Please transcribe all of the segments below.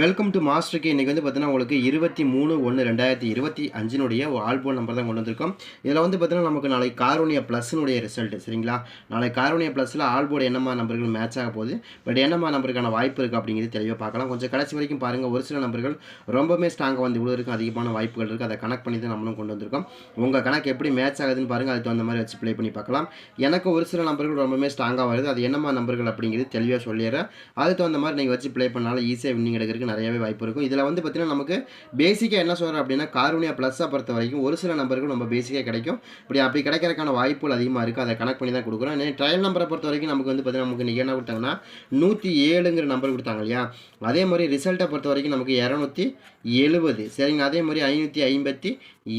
Welcome to மாஸ்டருக்கு இன்றைக்கி வந்து பார்த்தீங்கன்னா உங்களுக்கு இருபத்தி மூணு ஒன்று ரெண்டாயிரத்தி இருபத்தி அஞ்சினுடைய ஆல்போன் நம்பர் தான் கொண்டு வந்திருக்கோம். இதில் வந்து பார்த்தீங்கன்னா நமக்கு நாளைக்கு காரோனியா ப்ளஸ்னுடைய ரிசல்ட் சரிங்களா? நாளைக்கு காரோனியா ப்ளஸில் ஆல்போர்டு என்னமா நம்பர்கள் மேட்ச் ஆக போகுது? பட் என்னமா நம்பருக்கான வாய்ப்பு இருக்குது அப்படிங்கிறது தெளிவாக பார்க்கலாம். கொஞ்சம் கடைசி வரைக்கும் பாருங்கள் ஒரு சில நம்பர்கள் ரொம்பவே ஸ்ட்ராங்காக வந்து இவ்வளோ இருக்கும் அதிகமான வாய்ப்புகள் இருக்குது அதை கனெக்ட் பண்ணி தான் நம்மளும் கொண்டு வந்திருக்கோம். உங்கள் கணக்கு எப்படி மேட்ச் ஆகுதுன்னு பாருங்கள் அதுக்கு தகுந்த மாதிரி வச்சு ப்ளே பண்ணி பார்க்கலாம். எனக்கு ஒரு சில நம்பர்கள் ரொம்பவே ஸ்ட்ராங்காக வருது. அது என்னமா நம்பர்கள் அப்படிங்கிறது தெளிவாக சொல்லிடுறேன். அதுக்கு தகுந்த மாதிரி நீங்கள் வச்சு ப்ளே பண்ணாலும் ஈஸியாக வின்னிங் எடுக்கிறதுக்கு நிறையவே வாய்ப்பு இருக்கும். இதில் வந்து பார்த்தீங்கன்னா நமக்கு பேசிக்காக என்ன சொல்கிறோம் அப்படின்னா கார்னியா ப்ளஸ்ஸை பொறுத்த வரைக்கும் ஒரு சில நம்பருக்கு நம்ம பேசிக்காக கிடைக்கும். இப்படி அப்படி கிடைக்கிறதுக்கான வாய்ப்புகள் அதிகமாக இருக்குது அதை கனெக்ட் பண்ணி தான் கொடுக்குறோம். ட்ரையல் நம்பரை பொறுத்த வரைக்கும் நமக்கு வந்து பார்த்தீங்கன்னா நமக்கு நீங்கள் என்ன கொடுத்தாங்கன்னா நூற்றி ஏழுங்கிற நம்பர் கொடுத்தாங்க இல்லையா? அதே மாதிரி ரிசல்ட்டை பொறுத்த வரைக்கும் நமக்கு இரநூத்தி எழுபது. சரிங்க அதே மாதிரி ஐநூற்றி ஐம்பத்தி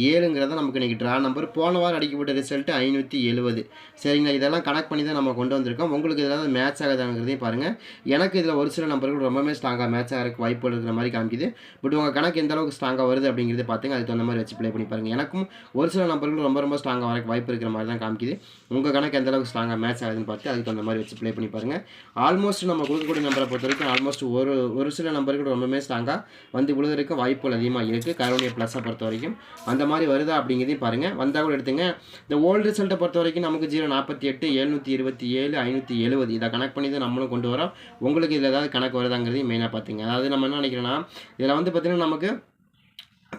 ஏழுங்கிறத நமக்கு இன்றைக்கி ட்ரா நம்பர் போன வாரம் அடிக்கப்பட்ட ரிசல்ட்டு ஐநூற்றி எழுபது. சரிங்களா? இதெல்லாம் கனெக்ட் பண்ணி தான் நம்ம கொண்டு வந்திருக்கோம். உங்களுக்கு இதெல்லாம் மேட்ச் ஆகுதாங்கிறதையும் பாருங்கள் எனக்கு இதில் ஒரு சில நம்பர்கள் ரொம்பவே ஸ்ட்ராங்காக மேட்ச் ஆகிறதுக்கு வாய்ப்பு இருக்கிற மாதிரி காமிக்குது. பட் உங்கள் கணக்கு எந்த அளவுக்கு ஸ்ட்ராங்காக வருது அப்படிங்கிறத பார்த்துங்க அதுக்கு தகுந்த மாதிரி வச்சு ப்ளே பண்ணி பாருங்கள் எனக்கும் ஒரு சில நம்பர்கள் ரொம்ப ரொம்ப ஸ்ட்ராங்காக வர வாய்ப்பு இருக்கிற மாதிரி தான் காமிக்குது. உங்கள் கணக்கு எந்த அளவுக்கு ஸ்ட்ராங்காக மேட்ச் ஆகுதுன்னு பார்த்து அதுக்கு தகுந்த மாதிரி வச்சு ப்ளே பண்ணி பாருங்கள் ஆல்மோஸ்ட் நம்ம கொடுக்கக்கூடிய நம்பரை பொறுத்த வரைக்கும் ஆல்மோஸ்ட் ஒரு ஒரு சில நம்பர்கள் ரொம்பவே ஸ்ட்ராங்காக வந்து விழுகிறதுக்கு வாய்ப்புகள் அதிகமாக இருக்குது கரோனிய ப்ளஸ்ஸை பொறுத்த வரைக்கும். அந்த மாதிரி வருதா அப்படிங்கிறதையும் பாருங்கள் வந்தால் கூட எடுத்துங்க. இந்த ஓல்டு ரிசல்ட்டை பொறுத்த வரைக்கும் நமக்கு ஜீரோ நாற்பத்தி எட்டு எழுநூற்றி இருபத்தி ஏழு ஐநூற்றி எழுபது இதை கனெக்ட் பண்ணி தான் நம்மளும் கொண்டு வரோம். உங்களுக்கு இதில் ஏதாவது கணக்கு வருதாங்கிறதையும் மெயினாக பார்த்துங்க அதாவது நம்ம என்ன நினைக்கிறோன்னா இதில் வந்து பார்த்திங்கன்னா நமக்கு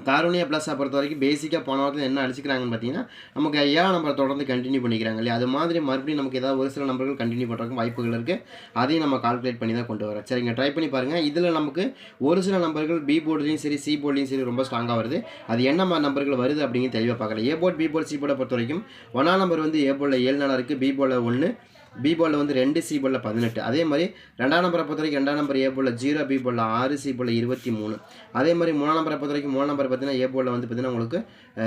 காரோனியா ப்ளஸ்ஸை பொறுத்த வரைக்கும் பேசிக்காக போன வாரத்தில் என்ன அடிச்சுக்கிறாங்கன்னு பார்த்தீங்கன்னா நமக்கு ஏழாம் நம்பர் தொடர்ந்து கண்டினியூ பண்ணிக்கிறாங்க இல்லையா? அது மாதிரி மறுபடியும் நமக்கு ஏதாவது ஒரு சில நம்பர்கள் கண்டினியூ பண்ணுறதுக்கு வாய்ப்புகள் இருக்குது அதையும் நம்ம கால்குலேட் பண்ணி தான் கொண்டு வரோம். சரிங்க ட்ரை பண்ணி பாருங்கள் இதில் நமக்கு ஒரு சில நம்பர்கள் பி போர்ட்லையும் சரி சி போர்ட்லையும் சரி ரொம்ப ஸ்ட்ராங்காக வருது. அது என்ன மாதிரி நம்பர்கள் வருது அப்படிங்கிறது தெளிவாக பார்க்கல. A board B board C போர்டை பொறுத்த வரைக்கும் ஒன்றாம் நம்பர் வந்து ஏ போர்டில் ஏழு நாளாக இருக்குது பி போர்டில் ஒன்று பி பாலில் வந்து ரெண்டு சி பாலில் பதினெட்டு அதே மாதிரி ரெண்டாம் நம்பரை பொறுத்த வரைக்கும் ரெண்டாம் நம்பர் ஏ போலில் ஜீரோ பி பாலில் ஆறு சி பாலில் இருபத்தி மூணு அதே மாதிரி மூணாம் நம்பரை பொறுத்த வரைக்கும் மூணாம் நம்பர் பார்த்தீங்கன்னா ஏ போலில் வந்து பார்த்தீங்கன்னா உங்களுக்கு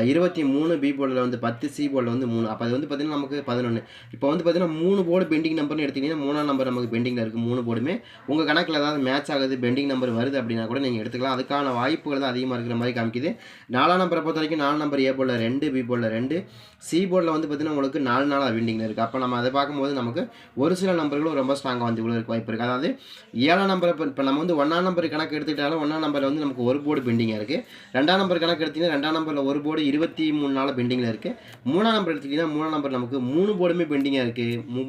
இருபத்தி மூணு பி போலில் வந்து பத்து சி போலில் வந்து மூணு அப்போ அது வந்து பார்த்தீங்கன்னா நமக்கு பதினொன்று இப்போ வந்து பார்த்தீங்கன்னா மூணு போர்டு பெண்டிங் நம்பர்னு எடுத்தீங்கன்னா மூணாம் நம்பர் நமக்கு பெண்டிங்கில் இருக்குது மூணு போர்டுமே உங்கள் கணக்கில் ஏதாவது மேட்ச் ஆகுது பெண்டிங் நம்பர் வருது அப்படின்னா கூட நீங்கள் எடுத்துக்கலாம் அதுக்கான வாய்ப்புகள் தான் அதிகமாக இருக்கிற மாதிரி காமிக்குது நாலாம் நம்பரை பொறுத்த வரைக்கும் நாலு நம்பர் ஏ போலில் ரெண்டு பி போலில் ரெண்டு சி போர்டில் வந்து பார்த்தீங்கன்னா உங்களுக்கு நாலு நாளாக பெண்டிங்கில் இருக்குது அப்போ நம்ம அதை பார்க்கும்போது நமக்கு ஒரு சில நம்பர்களும் ரொம்ப ஸ்ட்ராங்காக வந்து இவ்வளோ இருக்க வாய்ப்பு இருக்குது அதாவது ஏழாம் நம்பர் இப்போ இப்போ நம்ம வந்து ஒன்றாம் நம்பர் கணக்கு எடுத்துக்கிட்டாலும் ஒன்றாம் நம்பரில் வந்து நமக்கு ஒரு போர்டு பெண்டிங்காக இருக்குது ரெண்டாம் நம்பர் கணக்கு எடுத்தீங்கன்னா ரெண்டாம் நம்பரில் ஒரு போர்டு இருபத்தி மூணு நாள் பெண்டிங்கில் இருக்குது மூணாம் நம்பர் எடுத்துக்கிட்டிங்கன்னா மூணாம் நம்பர் நமக்கு மூணு போர்டுமே பெண்டிங்காக இருக்குது மூ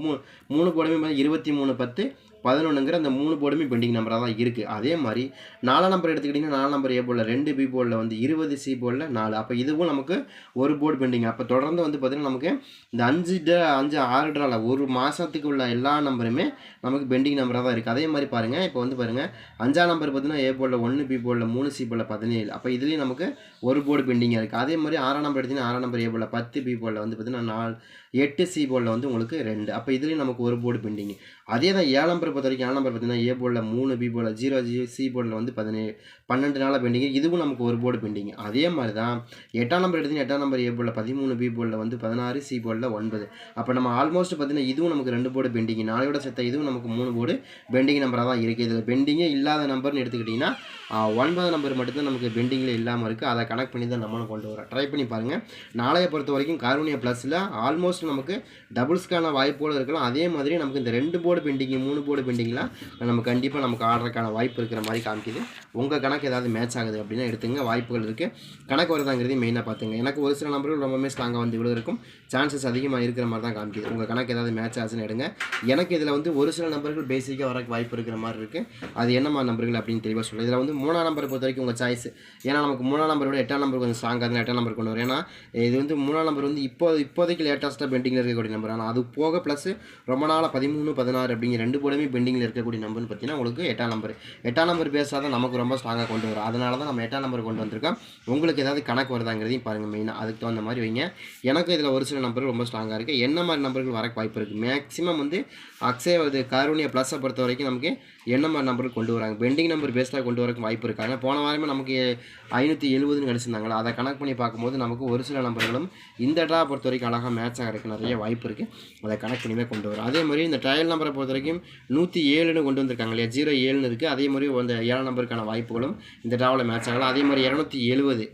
மூணு போர்டுமே இருபத்தி மூணு பத்து பதினொன்றுங்கிற அந்த மூணு போர்டுமே பெண்டிங் நம்பராக தான் இருக்குது அதே மாதிரி நாலாம் நம்பர் எடுத்துக்கிட்டிங்கன்னா நாலாம் நம்பர் ஏ போர்டில் ரெண்டு பி போர்டில் வந்து இருபது சி போர்டில் நாலு. அப்போ இதுவும் நமக்கு ஒரு போர்டு பெண்டிங். அப்போ தொடர்ந்து வந்து பார்த்திங்கன்னா நமக்கு இந்த அஞ்சு ட அஞ்சு ஆறு ட்ரால ஒரு மாதத்துக்கு உள்ள எல்லா நம்பருமே நமக்கு பெண்டிங் நம்பராக தான் இருக்குது அதே மாதிரி பாருங்கள் இப்போ வந்து பாருங்கள் அஞ்சாம் நம்பர் பார்த்தீங்கன்னா ஏ போர்டில் ஒன்று பி போர்டில் மூணு சி போர்டில் பதினேழு. அப்போ இதுலேயும் நமக்கு ஒரு போர்டு பெண்டிங்காக இருக்குது அதே மாதிரி ஆறாம் நம்பர் எடுத்தீங்கன்னா ஆறாம் நம்பர் ஏ போர்டில் பத்து பி போர்டில் வந்து பார்த்திங்கன்னா நாலு எட்டு சி போர்டில் வந்து உங்களுக்கு ரெண்டு. அப்போ இதுலேயும் நமக்கு ஒரு போர்டு பெண்டிங். அதே தான் ஏழாம் நம்பர் பொறுத்த வரைக்கும் ஏழாம் நம்பர் பார்த்தீங்கன்னா ஏ போர்டில் மூணு பி போர்டில் ஜீரோ ஜீரோ சி போர்டில் வந்து பதினேழு பன்னெண்டு நாளாக பெண்டிங் இதுவும் நமக்கு ஒரு போர்டு பெண்டிங் அதே மாதிரி தான் எட்டாம் நம்பர் எடுத்தீங்கன்னா எட்டாம் நம்பர் ஏ போர்டில் பதிமூணு பி போர்டில் வந்து பதினாறு சி போர்டில் ஒன்பது. அப்போ நம்ம ஆல்மோஸ்ட் பார்த்தீங்கன்னா இதுவும் நமக்கு ரெண்டு போர்டு பெண்டிங் நாளையோட சேர்த்த இதுவும் நமக்கு மூணு போர்டு பெண்டிங் நம்பராக தான் இருக்குது இதில் பெண்டிங்கே இல்லாத நம்பர்னு எடுத்துக்கிட்டிங்கன்னா ஒன்பது நம்பர் மட்டும்தான் நமக்கு பெண்டிங்கில் இல்லாமல் இருக்குது அதை கனெக்ட் பண்ணி தான் நம்மளும் கொண்டு வரோம் ட்ரை பண்ணி பாருங்கள் நாளைய பொறுத்த வரைக்கும் கார்னியா ப்ளஸில் ஆல்மோஸ்ட் நமக்கு டபுள்ஸ்க்கான வாய்ப்போடு இருக்கலாம். அதே மாதிரி நமக்கு இந்த ரெண்டு போர்டு பெண்டிங்கு மூணு போர்டு பெண்டிங்லாம் நம்ம கண்டிப்பாக நமக்கு ஆடுறதுக்கான வாய்ப்பு இருக்கிற மாதிரி காமிக்குது. உங்கள் கணக்கு ஏதாவது மேட்ச் ஆகுது அப்படின்னா எடுத்துங்க. வாய்ப்புகள் இருக்குது கணக்கு வருதாங்கிறதையும் மெயினாக பார்த்துங்க. எனக்கு ஒரு சில நம்பர்கள் ரொம்பவே ஸ்ட்ராங்காக வந்து இவ்வளோ இருக்கும் சான்சஸ் அதிகமாக இருக்கிற மாதிரி தான் காமிக்குது. உங்கள் கணக்கு ஏதாவது மேட்ச் ஆச்சுன்னு எடுங்க. எனக்கு இதில் வந்து ஒரு சில நம்பர்கள் பேசிக்காக வரக்கு வாய்ப்பு இருக்கிற மாதிரி இருக்குது அது என்னமா நம்பர்கள் அப்படின்னு தெளிவாக சொல்லுங்கள் இதில் வந்து மூணாம் நம்பரை பொறுத்த வரைக்கும் உங்கள் சாய்ஸ் ஏன்னா நமக்கு மூணாம் நம்பரோட எட்டாம் நம்பர் கொஞ்சம் ஸ்ட்ராங்காக இருந்தால் எட்டாம் நம்பர் கொண்டு வரும். ஏன்னா இது வந்து மூணாம் நம்பர் வந்து இப்போ இப்போதைக்கு லேட்டஸ்ட்டாக பெண்டிங்கில் இருக்கக்கூடிய நம்பர் ஆனால் அது போக ப்ளஸ் ரொம்ப நாளாக பதிமூணு பதினாறு அப்படிங்கிற ரெண்டு போடுமே பெண்டிங்கில் இருக்கக்கூடிய நம்பர்னு பார்த்தீங்கன்னா உங்களுக்கு எட்டாம் நம்பர் எட்டாம் நம்பர் பேசாத நமக்கு ரொம்ப ஸ்ட்ராங்காக கொண்டு வரும். அதனால தான் நம்ம எட்டாம் நம்பர் கொண்டு வந்திருக்கோம். உங்களுக்கு ஏதாவது கணக்கு வருதாங்கிறதையும் பாருங்கள் மெயினாக அதுக்கு தகுந்த மாதிரி வைங்க. எனக்கு இதில் ஒரு சில நம்பர் ரொம்ப ஸ்ட்ராங்காக இருக்குது என்ன மாதிரி நம்பர்கள் வரக்கு வாய்ப்பு இருக்குது மேக்ஸிமம் வந்து அக்ஸே இது காரூனியா ப்ளஸை பொறுத்த வரைக்கும் நமக்கு என்ன மாதிரி நம்பர் கொண்டு வராங்க? பெண்டிங் நம்பர் பேஸ்டாக கொண்டு வரக்கு வாய்ப்பு இருக்குது ஆனால் போன வாரமே நமக்கு ஐநூற்றி எழுபதுன்னு கிடச்சிருந்தாங்களா? அதை கணக்கு பண்ணி பார்க்கும்போது நமக்கு ஒரு சில நம்பர்களும் இந்த ட்ரா பொறுத்த வரைக்கும் அழகாக மேட்ச் ஆகிறதுக்கு நிறைய வாய்ப்பு இருக்குது அதை கணக்கு பண்ணி கொண்டு வரும். அதே மாதிரி இந்த ட்ரையல் நம்பரை பொறுத்த வரைக்கும் நூற்றி ஏழுன்னு கொண்டு வந்திருக்காங்க இல்லையா? ஜீரோ ஏழுன்னு இருக்குது அதே மாதிரி அந்த ஏழாம் நம்பருக்கான வாய்ப்புகளும் இந்த ட்ராவில் மேட்ச் ஆகலாம். அதே மாதிரி இரநூத்தி எழுபது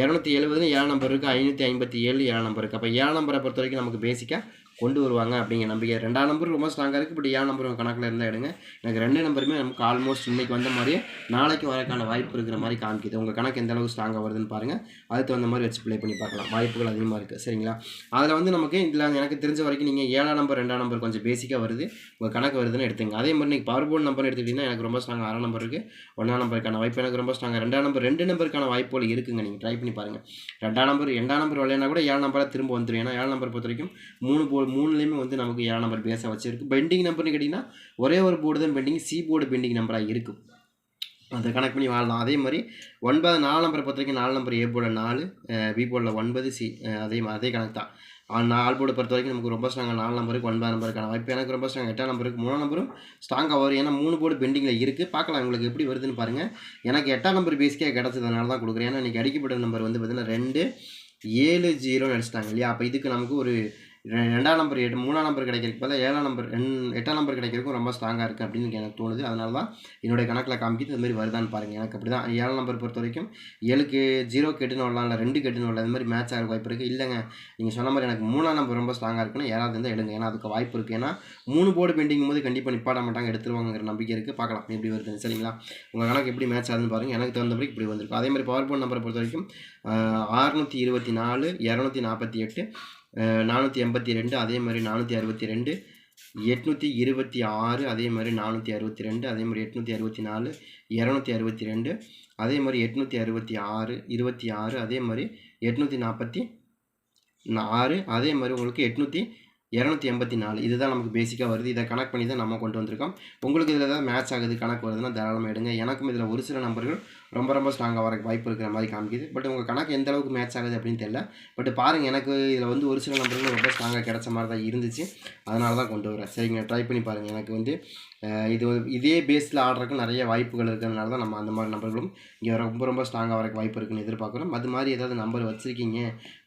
இரநூத்தி எழுபதுன்னு ஏழாம் நம்பர் இருக்குது ஐநூற்றி ஐம்பத்தி ஏழு ஏழாம் நம்பர் இருக்குது அப்போ ஏழாம் நம்பரை பொறுத்த வரைக்கும் நமக்கு பேசிக்காக கொண்டு வருவாங்க அப்படிங்கிற நம்பிக்கை. ரெண்டாம் நம்பர் ரொம்ப ஸ்ட்ராங்காக இருக்குது பட் ஏழாம் நம்பர் கணக்கில் இருந்தால் எடுங்க. எனக்கு ரெண்டு நம்பருமே நமக்கு ஆல்மோஸ்ட் இன்னைக்கு வந்த மாதிரியே நாளைக்கு வரக்கான வாய்ப்பு இருக்கிற மாதிரி காமிக்குது. உங்கள் கணக்கு எந்த அளவுக்கு ஸ்ட்ராங்காக வருதுன்னு பாருங்கள் அதுக்கு தகுந்த மாதிரி வச்சு ப்ளே பண்ணி பார்க்கலாம். வாய்ப்புகள் அதிகமாக இருக்குது சரிங்களா? அதில் வந்து நமக்கு இதில் எனக்கு தெரிஞ்ச வரைக்கும் நீங்கள் ஏழாம் நம்பர் ரெண்டாம் நம்பர் கொஞ்சம் பேசிக்காக வருது. உங்கள் கணக்கு வருதுன்னு எடுத்துங்க. அதே மாதிரி நீங்கள் பவர் போர்டு நம்பர் எடுத்துக்கிட்டிங்கன்னா எனக்கு ரொம்ப ஸ்ட்ராங் ஆறாம் நம்பர் இருக்குது ஒன்றாம் நம்பருக்கான வாய்ப்பு எனக்கு ரொம்ப ஸ்ட்ராங் ரெண்டாம் நம்பர் ரெண்டு நம்பருக்கான வாய்ப்புகள் இருக்குங்க. நீங்கள் ட்ரை பண்ணி பாருங்கள் ரெண்டாம் நம்பர் ரெண்டாம் நம்பர் வரலைன்னா கூட ஏழு நம்பராக திரும்ப வந்துடும் ஏன்னா ஏழு நம்பர் பொறுத்த வரைக்கும் மூணு போ மூணுலேயுமே வந்து நமக்கு ஏழாம் நம்பர் பேஸாக வச்சிருக்கு. பெண்டிங் நம்பர்னு கேட்டிங்கன்னா ஒரே ஒரு போர்டு தான் பெண்டிங் சி போர்டு பெண்டிங் நம்பராக இருக்கும். அதை கணக்கு பண்ணி வாழலாம். அதே மாதிரி ஒன்பது நாலு நம்பரை பொறுத்த வரைக்கும் நாலு நம்பர் ஏ போர்டில் நாலு பி போர்டில் ஒன்பது சி அதே மாதிரி அதே கணக்கு தான். நாலு போர்டு பொறுத்த வரைக்கும் நமக்கு ரொம்ப ஸ்ட்ராங்காக நாலு நம்பருக்கு ஒன்பது நம்பருக்கான வாய்ப்பு. எனக்கு ரொம்ப ஸ்ட்ராங் எட்டாம் நம்பருக்கு மூணு நம்பரும் ஸ்ட்ராங்காக வரும். ஏன்னா மூணு போர்டு பெண்டிங்கில் இருக்குது பார்க்கலாம் உங்களுக்கு எப்படி வருதுன்னு பாருங்கள் எனக்கு எட்டாம் நம்பர் பேசிக்காக கிடச்சதுனால தான் கொடுக்குறேன். ஏன்னா இன்றைக்கி அடிக்கப்பட்ட நம்பர் வந்து பார்த்திங்கன்னா ரெண்டு ஏழு ஜீரோன்னு அடிச்சிட்டாங்க இல்லையா? அப்போ இதுக்கு நமக்கு ஒரு ரெண்டாம் நம்பர் எட்டு மூணாம் நம்பர் கிடைக்கிறதுக்கு பதிலா ஏழாம் நம்பர் எட்டாம் நம்பர் கிடைக்கிறதுக்கும் ரொம்ப ஸ்ட்ராங்காக இருக்குது அப்படின்னு எனக்கு தோணுது. அதனால தான் என்னுடைய கணக்கில் காமிக்கிது இது மாதிரி வருதான்னு பாருங்கள் எனக்கு அப்படி தான் ஏழாம் நம்பர் பொறுத்த வரைக்கும் ஏழுக்கு ஜீரோ கெட்டுன்னு வரலாம் இல்லை ரெண்டு கெட்டுன்னு வரலாம் இது மாதிரி மேட்ச் ஆகிற வாய்ப்பு இருக்குது இல்லைங்க நீங்கள் சொன்ன மாதிரி எனக்கு மூணாம் நம்பர் ரொம்ப ஸ்ட்ராங்காக இருக்குன்னு ஏழாவது இருந்தால் எடுங்க. ஏன்னா அதுக்கு வாய்ப்பு இருக்குது ஏன்னா மூணு போர்டு பெண்டிங் போது கண்டிப்பாக நிப்பாட மாட்டாங்க எடுத்துருவாங்கிற நம்பிக்கை இருக்குது பார்க்கலாம் எப்படி வருதுன்னு. சரிங்களா? உங்கள் கணக்கு எப்படி மேட்ச் ஆகுதுன்னு பாருங்கள் எனக்கு தகுந்த மாதிரி இப்படி வந்திருக்கும் அதே மாதிரி பவர் போர்ட் நம்பரை பொறுத்த வரைக்கும் அறுநூற்றி இருபத்தி நாலு இரநூத்தி நாற்பத்தி எட்டு நானூற்றி எண்பத்தி ரெண்டு அதே மாதிரி நானூற்றி அறுபத்தி ரெண்டு எட்நூற்றி இருபத்தி ஆறு அதே மாதிரி நானூற்றி அறுபத்தி ரெண்டு அதே மாதிரி எட்நூற்றி அறுபத்தி நாலு இரநூத்தி அறுபத்தி ரெண்டு அதே மாதிரி எட்நூற்றி அறுபத்தி ஆறு இருபத்தி ஆறு அதே மாதிரி எட்நூற்றி நாற்பத்தி ஆறு அதே மாதிரி உங்களுக்கு எட்நூற்றி இரநூத்தி எண்பத்தி நாலு. இதுதான் நமக்கு பேசிக்காக வருது. இதை கனெக்ட் பண்ணி தான் நம்ம கொண்டு வந்திருக்கோம். உங்களுக்கு இதில் ஏதாவது மேட்ச் ஆகுது கணக்கு வருதுன்னா தாராளமாக எடுங்க. எனக்கும் இதில் ஒரு சில நம்பர்கள் ரொம்ப ரொம்ப ஸ்ட்ராங்காக வர வாய்ப்பு இருக்கிற மாதிரி காமிக்குது. பட் உங்கள் கணக்கு எந்த அளவுக்கு மேட்ச் ஆகுது அப்படின்னு தெரியல. பட் பாருங்கள் எனக்கு இதில் வந்து ஒரு சில நம்பர்கள் ரொம்ப ஸ்ட்ராங்காக கிடைச்ச மாதிரி தான் இருந்துச்சு. அதனால தான் கொண்டு வரேன். சரிங்க ட்ரை பண்ணி பாருங்கள் எனக்கு வந்து இது இதே பேஸில் ஆடுறதுக்கு நிறைய வாய்ப்புகள் இருக்கிறதுனால தான் நம்ம அந்த மாதிரி நம்பர்களும் இங்கே ரொம்ப ரொம்ப ஸ்ட்ராங்காக வரக்கு வாய்ப்பு இருக்குன்னு எதிர்பார்க்குறோம். அது மாதிரி ஏதாவது நம்பர் வச்சுருக்கீங்க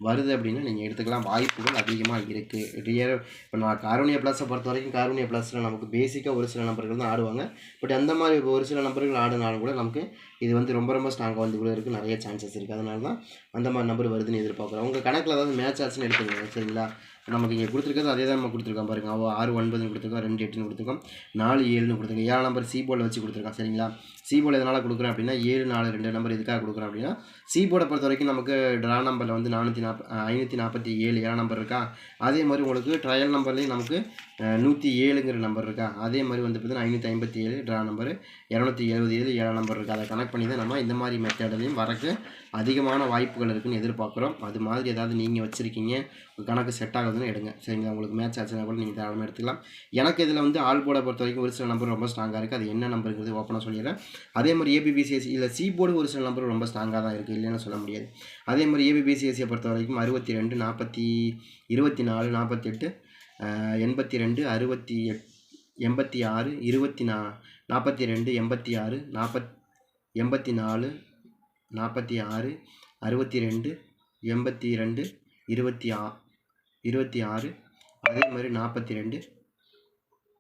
வருது அப்படின்னா நீங்கள் எடுத்துக்கலாம். வாய்ப்புகள் அதிகமாக இருக்குது ரியர் இப்போ நான் காரோனியா ப்ளஸை பொறுத்த வரைக்கும் காரோனியா ப்ளஸில் நமக்கு பேசிக்காக ஒரு சில நம்பர்கள் தான் ஆடுவாங்க. பட் அந்த மாதிரி ஒரு சில நம்பர்கள் ஆடினாலும் கூட நமக்கு இது வந்து ரொம்ப ரொம்ப ஸ்ட்ராங்காக வந்து கூட இருக்குது நிறைய சான்சஸ் இருக்குது அதனால தான் அந்த மாதிரி நம்பர் வருதுன்னு எதிர்பார்க்குறோம். உங்கள் கணக்கில் ஏதாவது மேட்ச் ஆச்சுன்னு எடுத்துக்கோங்க சரிங்களா? நமக்கு இங்கே கொடுத்துருக்கிறது அதே தான் நம்ம கொடுத்துருக்கோம் பாருங்க. அவள் ஆறு ஒன்பதுன்னு கொடுத்துருக்கோம் ரெண்டு எட்டுன்னு கொடுத்துருக்கோம் நாலு ஏழுன்னு கொடுத்துருக்கோம். ஏழு நம்பர் சி போர்டில் வச்சு கொடுத்துருக்கோம் சரிங்களா? சி போர்டு எதனால் கொடுக்குறேன் அப்படின்னா ஏழு நாலு ரெண்டு நம்பர் எதுக்காக கொடுக்குறோம் அப்படின்னா சி போர்டை பொறுத்த வரைக்கும் நமக்கு ட்ரா நம்பரில் வந்து நானூற்றி நாற்ப ஐநூற்றி நாற்பத்தி ஏழு ஏழாம் நம்பர் இருக்கா? அதே மாதிரி உங்களுக்கு ட்ரையல் நம்பர்லேயும் நமக்கு நூற்றி ஏழுங்கிற நம்பர் இருக்கா? அதே மாதிரி வந்து பார்த்தீங்கன்னா ஐநூற்றி ஐம்பத்தி ஏழு ட்ரா நம்பர் இரநூத்தி எழுபது ஏழு ஏழாம் நம்பர் இருக்குது அதை கனெக்ட் பண்ணி தான் நம்ம இந்த மாதிரி மெத்தட்லையும் வரக்கு அதிகமான வாய்ப்புகள் இருக்குதுன்னு எதிர்பார்க்குறோம். அது மாதிரி ஏதாவது நீங்கள் வச்சுருக்கீங்க உங்கள் கணக்கு செட் ஆகுதுன்னு எடுங்க. சரிங்களா? உங்களுக்கு மேட்ச் ஆச்சுன்னா கூட நீங்கள் தாராளமாக எடுத்துக்கலாம். எனக்கு இதில் வந்து ஆல் போர்டை பொறுத்த வரைக்கும் ஒரு சில நம்பர் ரொம்ப ஸ்ட்ராங்காக இருக்குது அது என்ன நம்பருங்கிறது ஓப்பனாக சொல்லிடுறேன். அதே மாதிரி ஏபிபிசிஎஸ்சி இல்லை சி போர்டு ஒரு சில நம்பர் ரொம்ப ஸ்ட்ராங்காக தான் இருக்குது இல்லைன்னு சொல்ல முடியாது. அதே மாதிரி ஏபிபிசிஎஸ்சியை பொறுத்த வரைக்கும் அறுபத்தி ரெண்டு நாற்பத்தி இருபத்தி நாலு நாற்பத்தி எட்டு எண்பத்தி ரெண்டு அறுபத்தி எட் எண்பத்தி ஆறு இருபத்தி நா நாற்பத்தி ரெண்டு எண்பத்தி ஆறு நாற்பத் எண்பத்தி நாலு நாற்பத்தி ஆறு அறுபத்தி ரெண்டு எண்பத்தி ரெண்டு இருபத்தி ஆ இருபத்தி ஆறு அதே மாதிரி நாற்பத்தி ரெண்டு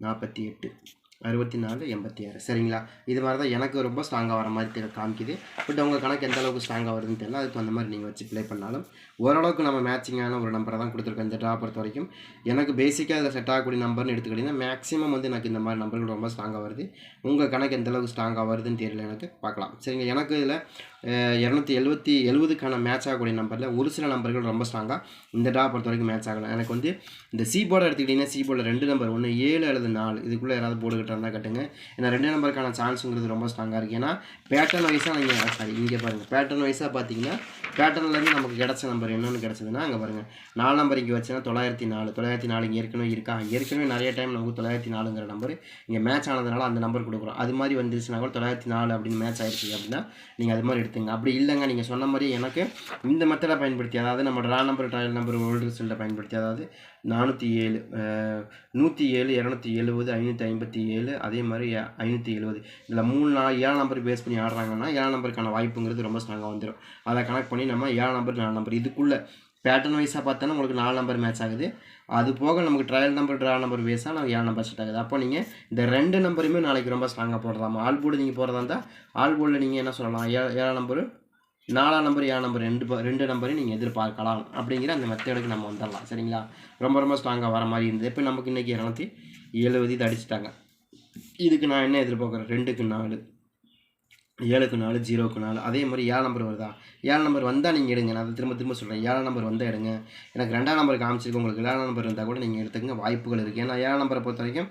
நாற்பத்தி எட்டு அறுபத்தி நாலு எண்பத்தி ஆறு. சரிங்களா? இது மாதிரி தான் எனக்கு ரொம்ப ஸ்ட்ராங்காக வர மாதிரி தெரி- காமிக்குது. பட் உங்கள் கணக்கு எந்த அளவுக்கு ஸ்ட்ராங்காக வருதுன்னு தெரியல. அதுக்கு அந்த மாதிரி நீங்கள் வச்சு ப்ளே பண்ணாலும் ஓரளவுக்கு நம்ம மேட்சிங்கான ஒரு நம்பரை தான் கொடுத்துருக்கோம் இந்த ட்ரா பொறுத்த வரைக்கும். எனக்கு பேசிக்காக அதில் செட் ஆகக்கூடிய நம்பர்னு எடுத்துக்கிட்டிங்கன்னா மேக்ஸிமம் வந்து எனக்கு இந்த மாதிரி நம்பர்கள் ரொம்ப ஸ்ட்ராங்காக வருது. உங்கள் கணக்கு எந்த அளவுக்கு ஸ்ட்ராங்காக வருதுன்னு தெரியல எனக்கு. பார்க்கலாம். சரிங்க. எனக்கு இதில் இரநூத்தி எழுபத்தி எழுபதுக்கான மேட்ச் ஆகக்கூடிய நம்பரில் ஒரு சில நம்பர்கள் ரொம்ப ஸ்ட்ராங்காக இந்த ட்ரா பொறுத்த வரைக்கும் மேட்ச் ஆகலாம் எனக்கு வந்து இந்த சி போர்டை எடுத்துக்கிட்டிங்கன்னா சி போர்டில் ரெண்டு நம்பர் ஒன்று ஏழு அல்லது நாலு. இதுக்குள்ளே யாராவது போர்டு கிட்ட இருந்தால் கட்டுங்க. ஏன்னா ரெண்டு நம்பருக்கான சான்ஸுங்கிறது ரொம்ப ஸ்ட்ராங்காக இருக்குது ஏன்னா பேட்டர்ன் வைஸாக நீங்கள் சாரி இங்கே பாருங்கள் பேட்டர்ன் வைஸாக பார்த்தீங்கன்னா பேட்டர்ன்லேருந்து நமக்கு கிடச்ச நம்பர் என்னென்னு கிடச்சதுன்னா அங்கே பாருங்கள் நாலு நம்பர் இங்கே வச்சுன்னா தொள்ளாயிரத்தி நாலு. தொள்ளாயிரத்தி நாலு இங்கே ஏற்கனவே இருக்கா? ஏற்கனவே நிறைய டைம் நமக்கு தொள்ளாயிரத்தி நாலுங்கிற நம்பர் இங்கே மேட்ச் ஆனதுனால அந்த நம்பர் கொடுக்குறோம். அது மாதிரி வந்துருச்சுன்னா கூட தொள்ளாயிரத்தி நாலு அப்படின்னு மேட்ச் ஆயிடுச்சு அப்படின்னா நீங்கள் அது மாதிரி எடுத்து எடுத்துங்க. அப்படி இல்லைங்க நீங்கள் சொன்ன மாதிரி எனக்கு இந்த மெத்தடை பயன்படுத்தி அதாவது நம்ம draw number trial number old ரிசல்ட்டை பயன்படுத்தி அதாவது நானூற்றி ஏழு நூற்றி ஏழு இரநூத்தி எழுபது ஐநூற்றி ஐம்பத்தி ஏழு அதே மாதிரி ஐநூற்றி எழுபது இதில் மூணு நாள் ஏழு நம்பர் பேஸ் பண்ணி ஆடுறாங்கன்னா ஏழு நம்பருக்கான வாய்ப்புங்கிறது ரொம்ப ஸ்ட்ராங்காக வந்துடும் அதை கனெக்ட் பண்ணி நம்ம ஏழு நம்பர் நாலு நம்பர் இதுக்குள்ளே பேட்டர்ன் வைஸாக பார்த்தோன்னா உங்களுக்கு நாலு நம்பர் மேட்ச் ஆகுது. அது போக நமக்கு ட்ரையல் நம்பர் ட்ரா நம்பர் பேஸாக நம்ம ஏழு நம்பர் செட் ஆகுது. அப்போ நீங்கள் இந்த ரெண்டு நம்பருமே நாளைக்கு ரொம்ப ஸ்ட்ராங்காக போடுறதாமா ஆல் போர்டு நீங்கள் போகிறதா இருந்தால் ஆல் போர்டில் நீங்கள் என்ன சொல்லலாம்? ஏ ஏழாம் நம்பரு நாலாம் நம்பர் ஏழு நம்பர் ரெண்டு ப- ரெண்டு நம்பரையும் நீங்கள் எதிர்பார்க்கலாம். அப்படிங்கிற அந்த மெத்தடுக்கு நம்ம வந்துடலாம். சரிங்களா? ரொம்ப ரொம்ப ஸ்ட்ராங்காக வர மாதிரி இருந்தது. இப்போ நமக்கு இன்றைக்கி இரநூத்தி எழுபது இது அடிச்சிட்டாங்க. இதுக்கு நான் என்ன எதிர்பார்க்குறேன்? ரெண்டுக்கு நாலு. ஏழுக்கு நாலு ஜீரோக்கு நாலு அதே மாதிரி ஏழு நம்பர் வருதா? ஏழு நம்பர் வந்தால் நீங்கள் எடுங்க. நான் அதை திரும்ப திரும்ப சொல்கிறேன் ஏழு நம்பர் வந்தால் எடுங்க. எனக்கு ரெண்டாம் நம்பர் காமிச்சிருக்கு. உங்களுக்கு ஏழாம் நம்பர் இருந்தால் கூட நீங்கள் எடுத்துக்கங்க. வாய்ப்புகள் இருக்குது ஏன்னா ஏழாம் நம்பரை பொறுத்த வரைக்கும்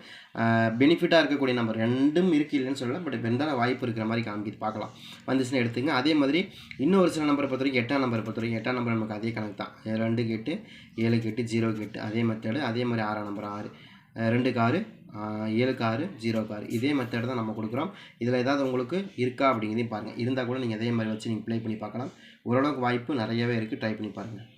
பெனிஃபிட்டாக இருக்கக்கூடிய நம்பர் ரெண்டும் இருக்கு இல்லைன்னு சொல்லலாம் பட் இருந்தாலும் வாய்ப்பு இருக்கிற மாதிரி காமிக்கிது. பார்க்கலாம். வந்துச்சுன்னா எடுத்துங்க அதே மாதிரி இன்னும் ஒரு சில நம்பரை பொறுத்த வரைக்கும் எட்டாம் நம்பரை பொறுத்த வரைக்கும் எட்டாம் நம்பர் நமக்கு அதே கணக்கு தான். ரெண்டுக்கு எட்டு ஏழுக்கு எட்டு ஜீரோக்கு எட்டு அதே மெத்தேடு அதே மாதிரி ஆறாம் நம்பர் ஆறு ரெண்டுக்கு ஆறு ஏழுக்கு ஆறு ஜீரோக்கு ஆறு இதே மெத்தட் தான் நம்ம கொடுக்குறோம். இதில் ஏதாவது உங்களுக்கு இருக்கா அப்படிங்கிறதையும் பாருங்கள் இருந்தால் கூட நீங்கள் அதே மாதிரி வச்சு நீங்கள் ப்ளே பண்ணி பார்க்கலாம். ஓரளவுக்கு வாய்ப்பு நிறையவே இருக்குது ட்ரை பண்ணி பாருங்கள்